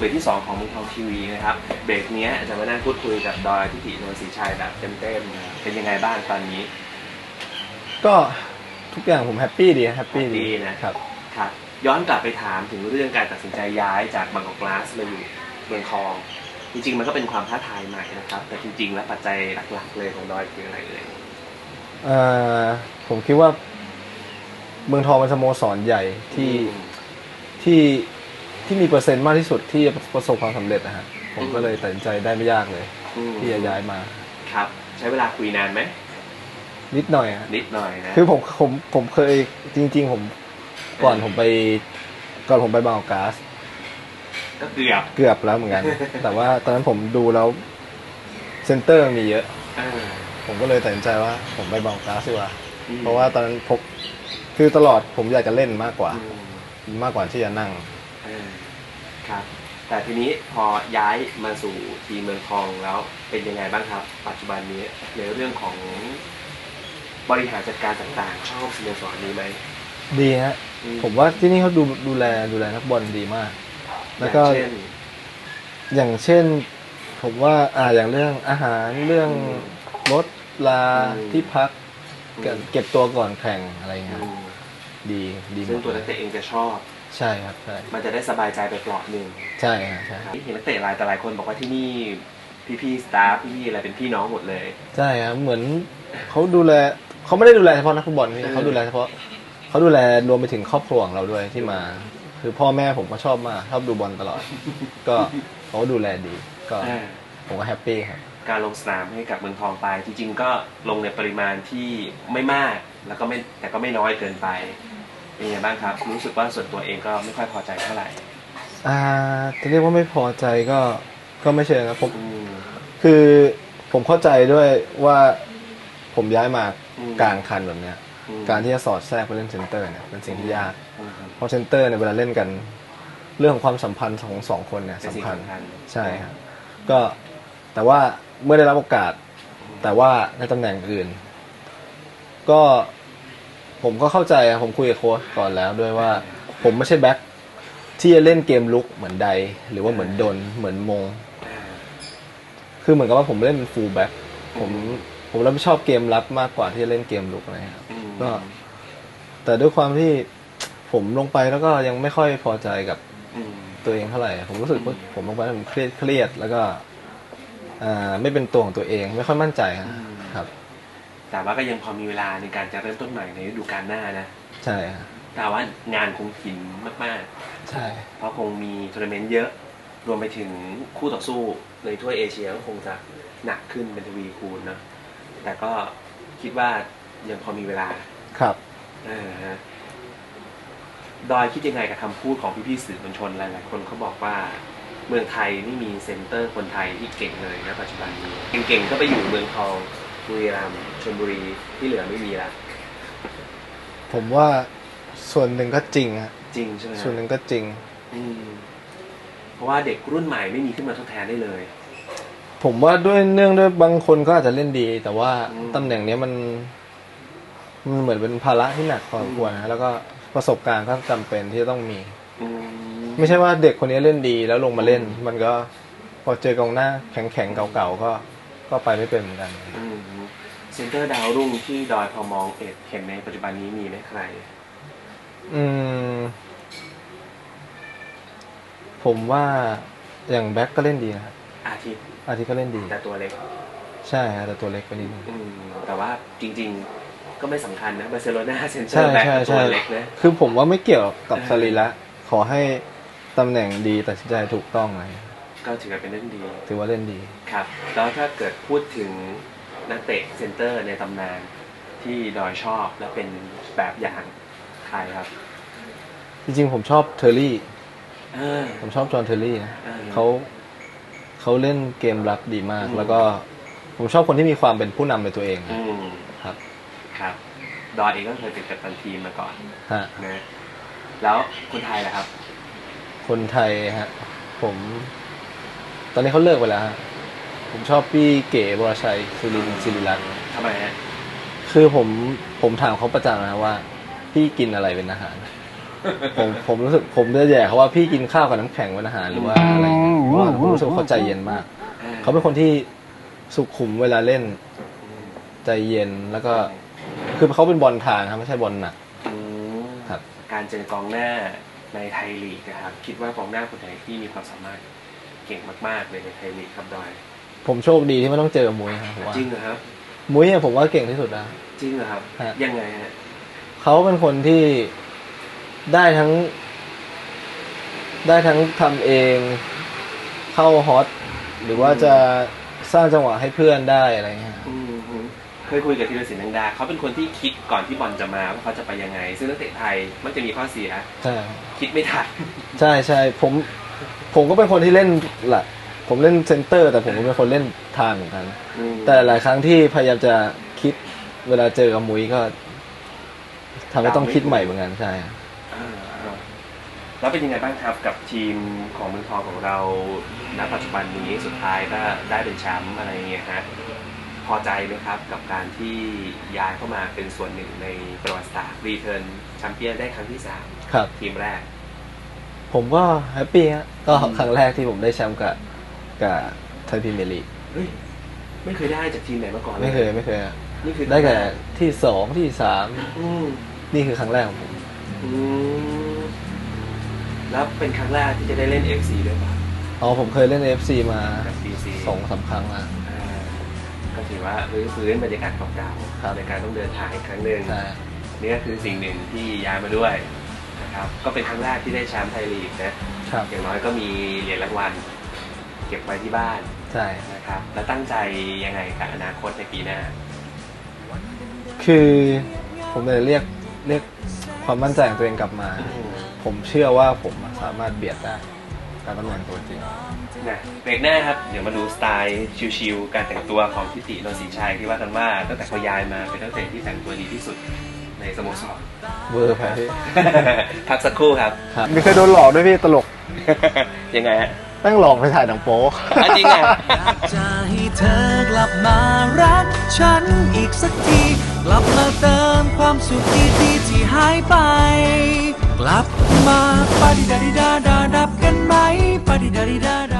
เบรกที่ 2 ของเมืองทองทีวีนะครับ เบรกเนี้ยจะมานั่งพูดคุยกับดอยทิตินนทศรีชัยแบบเต็มๆนะครับเป็นยังไงบ้างตอนนี้ ก็ทุกอย่างผมแฮปปี้ดีแฮปปี้ดีดีนะครับ ครับ ย้อนกลับไปถามถึงเรื่องการตัดสินใจย้ายจากบางกอกกลาสมาอยู่เมืองทอง จริงๆ มันก็เป็นความท้าทายใหม่นะครับ แต่จริง ๆ แล้วปัจจัยหลักๆเลยของดอยคืออะไรเอ่ยเอ่อผมคิดว่า เมืองทองเป็นสโมสรใหญ่ที่ที่ ที่มีเปอร์เซ็นต์มากที่สุดที่จะประสบความสำเร็จนะฮะผมก็เลยตัดสินใจได้ไม่ยากเลย อืมที่จะย้ายมา ครับ ใช้เวลาคุยนานไหมนิดหน่อยฮะนิดหน่อยนะคือผมผมผมเคยจริง ๆ ผมก่อนผมไป ก่อนผมไปบางกอกก๊าซก็เกือบเกือบแล้วเหมือนกัน แต่ว่าตอนนั้นผมดูแล้วเซ็นเตอร์มันมีเยอะ เออผมก็เลยตัดสินใจว่าผมไปบางกอกก๊าซดีกว่า อืมเพราะว่าตอนนั้นผมคือตลอดผมอยากจะเล่นมากกว่า อืมมากกว่าที่จะนั่งเออ ครับ แต่ทีนี้พอย้ายมาสู่ทีมเมืองทองแล้วเป็นยังไงบ้างครับ ปัจจุบันนี้ในเรื่องของบริหารจัดการต่างๆชอบสโมสรนี้ไหมดีฮะอืผมว่าที่นี่เขาดูดูแลดูแลนักบอลดีมาก แล้วก็อย่างเช่นอย่างเช่นผมว่าอ่าอย่างเรื่องอาหารเรื่องรถลาอืมที่พักอืมเก็บเก็บตัวก่อนแข่งอะไรเงี้ยอืมดีดีหมซึ่งดตัวนักเตะเองจะชอบ ใช่ครับใช่มันจะได้สบายใจไปเปลอดหนึ่งใช่ฮะใช่เห็นนักเตะหลายแต่หลายคนบอกว่าที่นี่พี่ๆสตาฟพี่ๆอะไรเป็นพี่น้องหมดเลย ใช่ครับเหมือนเขาดูแลเขาไม่ได้ดูแลเฉพาะนักฟุตบอลพี่เออเขาดูแลเฉพาะเขาดูแลรวมไปถึงครอบครัวของเราด้วยที่มา คือพ่อแม่ผมก็ชอบมากชอบดูบอลตลอด ก็เขาก็ดูแลดีก็อ่า ผมก็แฮปปี้ครับ การลงสนามให้กับเมืองทองไป จริง ๆ ก็ลงในปริมาณที่ไม่มากแล้วก็ไม่แต่ก็ไม่น้อยเกินไป เป็นยังไงบ้างครับ รู้สึกว่าส่วนตัวเองก็ไม่ค่อยพอใจเท่าไหร่อ่าจะเรียกว่าไม่พอใจก็ก็ไม่เชิงนะผมอืม คือผมเข้าใจด้วยว่าผมย้ายมาอืม กลางคันแบบเนี้ย อืมการที่จะสอดแทรกไปเล่นเซนเตอร์เนี่ยเป็นสิ่งที่ยาก อืมเพราะเซนเตอร์เนี่ยเวลาเล่นกัน เรื่องของความสัมพันธ์ของสองคนเนี่ยเป็นสิ่งสำคัญ สำคัญใช่ครับก็แต่ว่าเมื่อได้รับโอกาส แต่ว่าในตำแหน่งอื่น ก็ ผมก็เข้าใจอะผมคุยกับโค้ชก่อนแล้วด้วยว่า ผมไม่ใช่แบ็คที่จะเล่นเกมลุกเหมือนใด หรือว่าเหมือนดนเหมือนมงอ่าคือเหมือนกับว่าผมเล่นเป็นฟูลแบ็คผมผมรับผิดชอบเกมรับมากกว่าที่จะเล่นเกมลุกอะไรครับอืมก็ แต่ด้วยความที่ผมลงไปแล้วก็ยังไม่ค่อยพอใจกับอืมตัวเองเท่าไหร่ ผมรู้สึกว่าผมลงไปแล้วผมเครียดเครียดแล้วก็ อ่า ไม่เป็นตัวของตัวเอง ไม่ค่อยมั่นใจครับครับ แต่ว่าก็ยังพอมีเวลาในการจะเริ่มต้นใหม่ในฤดูกาลหน้านะ ใช่ครับแต่ว่างานคงหินมากใช่ ๆ เพราะคงมีทัวร์นาเมนต์เยอะ รวมไปถึงคู่ต่อสู้ในถ้วยเอเชียก็คงจะหนักขึ้นเป็นทวีคูณเนอะแต่ก็คิดว่ายังพอมีเวลา ครับ เออฮะดอยคิดยังไงกับคำพูดของพี่ๆสื่อมวลชนหลายๆคนเขาบอกว่า เมืองไทยไม่มีเซ็นเตอร์คนไทยที่เก่งเลยนะปัจจุบันนี้ เก่งๆก็ไปอยู่เมืองทอง บุรีรัมย์ชลบุรีที่เหลือไม่มีละผมว่าส่วนหนึ่งก็จริงฮะจริงใช่ไหมฮะส่วนหนึ่งก็จริง อืมเพราะว่าเด็กรุ่นใหม่ไม่มีขึ้นมาทดแทนได้เลย ผมว่าด้วยเนื่องด้วยบางคนก็อาจจะเล่นดี แต่ว่าอืม ตำแหน่งเนี้ยมัน มันเหมือนเป็นภาระที่หนักพอสมควรนะแล้วก็ประสบการณ์ก็จำเป็นที่จะต้องมี อืมไม่ใช่ว่าเด็กคนนี้เล่นดีแล้วลงมาเล่น มันก็พอเจอกองหน้าแข็งๆเก่าๆก็ก็ไปไม่เป็นเหมือนกัน อืมเซ็นเตอร์ดาวรุ่งที่ดอยพอมองเอ็ดเห็นในปัจจุบันนี้มีไหมใคร อืม ผมว่าอย่างแบ็คก็เล่นดีนะครับอาทิตย์อาทิตย์ก็เล่นดี แต่ตัวเล็ก ใช่ฮะแต่ตัวเล็กไปนิดนึง อืม แต่ว่าจริงๆก็ไม่สำคัญนะบาร์เซโลนาเซ็นเตอใช่ร์แบ็คใช่ตัใช่วเล็กนะ คือผมว่าไม่เกี่ยวกับเออ สรีระขอให้ตำแหน่งดีตัดสินใจถูกต้องอะไรเลยก็ถือว่าเป็นเรื่องดี ถือว่าเล่นดี ครับ แล้วถ้าเกิดพูดถึง นักเตะเซนเตอร์ในตำนานที่ดอยชอบและเป็นแบบอย่างใครครับ จริงๆ ผมชอบเทอร์รี่ เออ ผมชอบจอห์นเทอร์รี่นะเออ เขาเขาเล่นเกมรับดีมาก อืม แล้วก็ผมชอบคนที่มีความเป็นผู้นำในตัวเองอืมครับครับ ดอยเองก็เคยเป็นกัปตันทีมมาก่อนฮะนะแล้วคนไทยล่ะครับ คนไทยฮะ ผม ตอนนี้เขาเลิกไปแล้วฮะ ผมชอบพี่เก๋บรชัยสุรินทร์ศิริรัตน์ทำไมฮะคือผมผมถามเขาประจำนะว่า พี่กินอะไรเป็นอาหาร ผมผมรู้สึกผมจะแย่เขาว่าพี่กินข้าวกับน้ำแข็งเป็นอาหารหรือว่าอะไรอย่างเงี้ยเพราะว่าผมรู้สึกว่าเขาใจเย็นมาก เขาเป็นคนที่สุขุมเวลาเล่น ใจเย็นแล้วก็ คือเขาเป็นบอลทางครับไม่ใช่บอลหนัก อืมครับ การเจอกองหน้าในไทยลีกนะครับ คิดว่ากองหน้าคนไหนที่มีความสามารถเก่งมาก ๆ เลยในไทยลีกครับดอย ผมโชคดีที่ไม่ต้องเจอมุ้ยครับผมว่าจริงเหรอครับ มุ้ยเนี่ยผมว่าเก่งที่สุดแล้ว จริงเหรอครับ ฮะ ยังไงฮะเขาเป็นคนที่ได้ทั้ง ได้ทั้งทำเองเข้าฮอตหรือว่าจะสร้างจังหวะให้เพื่อนได้อะไรเงี้ย อืมฮึเคยคุยกับธีรศิลป์แดงดาเขาเป็นคนที่คิดก่อนที่บอลจะมาว่าเขาจะไปยังไง ซึ่งนักเตะไทยมันจะมีข้อเสีย ใช่ คิดไม่ทัน ใช่ใช่ผมผมก็เป็นคนที่เล่นแหละ ผมเล่นเซนเตอร์ แต่ผมก็เป็นคนเล่นทางเหมือนกัน อืมแต่หลายครั้งที่พยายามจะคิดเวลาเจอกับมุ้ยก็ทำให้ต้องคิดใหม่เหมือนกันใช่ อ่าแล้วเป็นยังไงบ้างครับกับทีมของเมืองทองของเราณปัจจุบันนี้สุดท้ายก็ได้เป็นแชมป์อะไรเงี้ยฮะพอใจไหมครับกับการที่ย้ายเข้ามาเป็นส่วนหนึ่งในประวัติศาสตร์รีเทิร์นแชมเปี้ยนได้ครั้งที่สามครับ ทีมแรก ผมก็แฮปปี้ฮะก็อืมครั้งแรกที่ผมได้แชมป์กับ กับไทยพรีเมียร์ลีกเฮ้ยไม่เคยได้จากทีมไหนมาก่อนลไม่เคยไม่เคยฮะนี่คือได้แค่ที่สองที่สามอืมนี่คือครั้งแรกของผมอืมแล้วเป็นครั้งแรกที่จะได้เล่น FC ด้วยป่ะอ๋อผมเคยเล่น FC มากับ BC สองสามครั้งแล้วอ่าก็ถือว่ารื้อฟื้นบรรยากาศเก่าครับ ๆในการต้องเดินทางอีกครั้งหนึ่ง ใช่ นี่ก็คือสิ่งหนึ่งที่ย้ายมาด้วยนะครับ ก็เป็นครั้งแรกที่ได้แชมป์ไทยลีกนะครับ อย่างน้อยก็มีเหรียญรางวัล เก็บไว้ที่บ้านใช่นะครับ แล้วตั้งใจยังไงกับอนาคตในปีหน้า คือผมเลยเรียกเรียกความมั่นใจของตัวเองกลับมา ผมเชื่อว่าผมสามารถเบียดได้การตำแหน่งตัวจริงนะเบรกหน้าครับ เดี๋ยวมาดูสไตล์ชิวๆการแต่งตัวของพิติโนนศรีชัยที่ว่ากันว่าตั้งแต่เขาย้ายมาเป็นนักเตะที่แต่งตัวดีที่สุดในสโมสรเวอร์ไปพี่พักสักครู่ครับครับ มีเคยโดนหลอกด้วยพี่ตลก ยังไงฮะ ตั้งหลอกไปถ่ายหนังโป๊อะจริงอะอยากจะให้เธอกลับมารักฉันอีกสักที กลับมาเติมความสุขดีๆที่หายไป กลับมาปาดิดาดิดาดาดับกันไหมปาดิดาดิดาดา